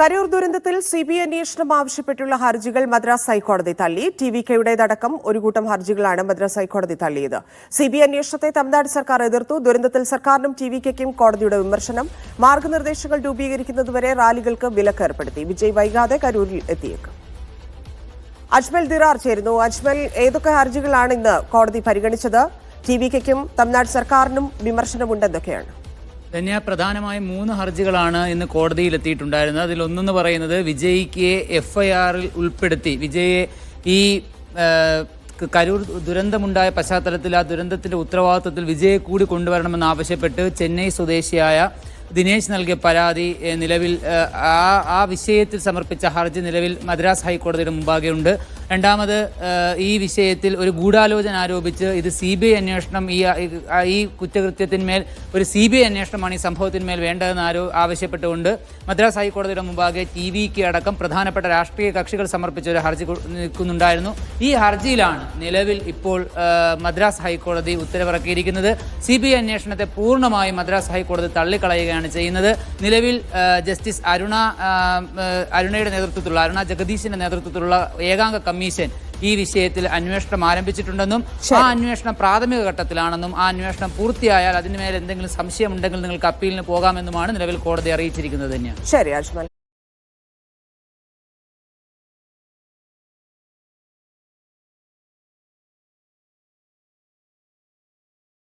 കരൂർ ദുരന്തത്തിൽ C B I അന്വേഷണം ആവശ്യപ്പെട്ടുള്ള ഹർജികൾ മദ്രാസ് ഹൈക്കോടതി തള്ളി. ടി വി കെയുടേതടക്കം ഒരു കൂട്ടം ഹർജികളാണ് മദ്രാസ് ഹൈക്കോടതി തള്ളിയത്. സി ബി ഐ അന്വേഷണത്തെ തമിഴ്നാട് സർക്കാർ എതിർത്തു. ദുരന്തത്തിൽ സർക്കാരിനും ടി വി കെക്കും കോടതിയുടെ വിമർശനം. മാർഗനിർദ്ദേശങ്ങൾ രൂപീകരിക്കുന്നതുവരെ റാലികൾക്ക് വിലക്ക് ഏർപ്പെടുത്തി വിജയ് വൈകാതെ കരൂരിൽ എത്തിയേക്കും. അജ്മൽ ദിറാർ ചേരുന്നു. അജ്മൽ ഏതൊക്കെ ഹർജികളാണ് ഇന്ന് കോടതി പരിഗണിച്ചത്? ടി വി കെക്കും തമിഴ്നാട് സർക്കാരിനും വിമർശനമുണ്ടെന്നൊക്കെയാണ്. ധന്യ പ്രധാനമായും മൂന്ന് ഹർജികളാണ് ഇന്ന് കോടതിയിൽ എത്തിയിട്ടുണ്ടായിരുന്നത് അതിലൊന്നെന്ന് പറയുന്നത് വിജയ്ക്ക് എഫ് ഐ ആറിൽ ഉൾപ്പെടുത്തി. വിജയെ ഈ കരൂർ ദുരന്തമുണ്ടായ പശ്ചാത്തലത്തിൽ ആ ദുരന്തത്തിന്റെ ഉത്തരവാദിത്വത്തിൽ വിജയെ കൂടി കൊണ്ടുവരണമെന്ന് ആവശ്യപ്പെട്ട് ചെന്നൈ സ്വദേശിയായ ദിനേശ് നൽകിയ പരാതി നിലവിൽ ആ ആ വിഷയത്തിൽ സമർപ്പിച്ച ഹർജി നിലവിൽ മദ്രാസ് ഹൈക്കോടതിയുടെ മുമ്പാകെയുണ്ട്. രണ്ടാമത് ഏ, ഈ വിഷയത്തിൽ ഒരു ഗൂഢാലോചന ആരോപിച്ച് ഇത് സി ബി ഐ അന്വേഷണം ഈ ഈ കുറ്റകൃത്യത്തിന്മേൽ ഒരു സി ബി ഐ അന്വേഷണമാണ് ഈ സംഭവത്തിന്മേൽ വേണ്ടതെന്ന് ആരോ ആവശ്യപ്പെട്ടുകൊണ്ട് മദ്രാസ് ഹൈക്കോടതിയുടെ മുമ്പാകെ ടി വിക്ക് അടക്കം പ്രധാനപ്പെട്ട രാഷ്ട്രീയ കക്ഷികൾ സമർപ്പിച്ച ഒരു ഹർജി നിൽക്കുന്നുണ്ടായിരുന്നു. ഈ ഹർജിയിലാണ് നിലവിൽ ഇപ്പോൾ മദ്രാസ് ഹൈക്കോടതി ഉത്തരവിറക്കിയിരിക്കുന്നത്. സി ബി ഐ അന്വേഷണത്തെ പൂർണമായും മദ്രാസ് ഹൈക്കോടതി തള്ളിക്കളയുകയാണ് ചെയ്യുന്നത്. നിലവിൽ ജസ്റ്റിസ് അരുണ അരുണയുടെ നേതൃത്വത്തിലുള്ള അരുണ ജഗദീശിന്റെ നേതൃത്വത്തിലുള്ള ഏകാംഗ കമ്മീഷൻ ഈ വിഷയത്തിൽ അന്വേഷണം ആരംഭിച്ചിട്ടുണ്ടെന്നും ആ അന്വേഷണം പ്രാഥമിക ഘട്ടത്തിലാണെന്നും ആ അന്വേഷണം പൂർത്തിയായാൽ അതിന്മേൽ എന്തെങ്കിലും സംശയമുണ്ടെങ്കിൽ നിങ്ങൾക്ക് അപ്പീലിന് പോകാമെന്നുമാണ് നിലവിൽ കോടതി അറിയിച്ചിരിക്കുന്നത് തന്നെയാണ്. ശരി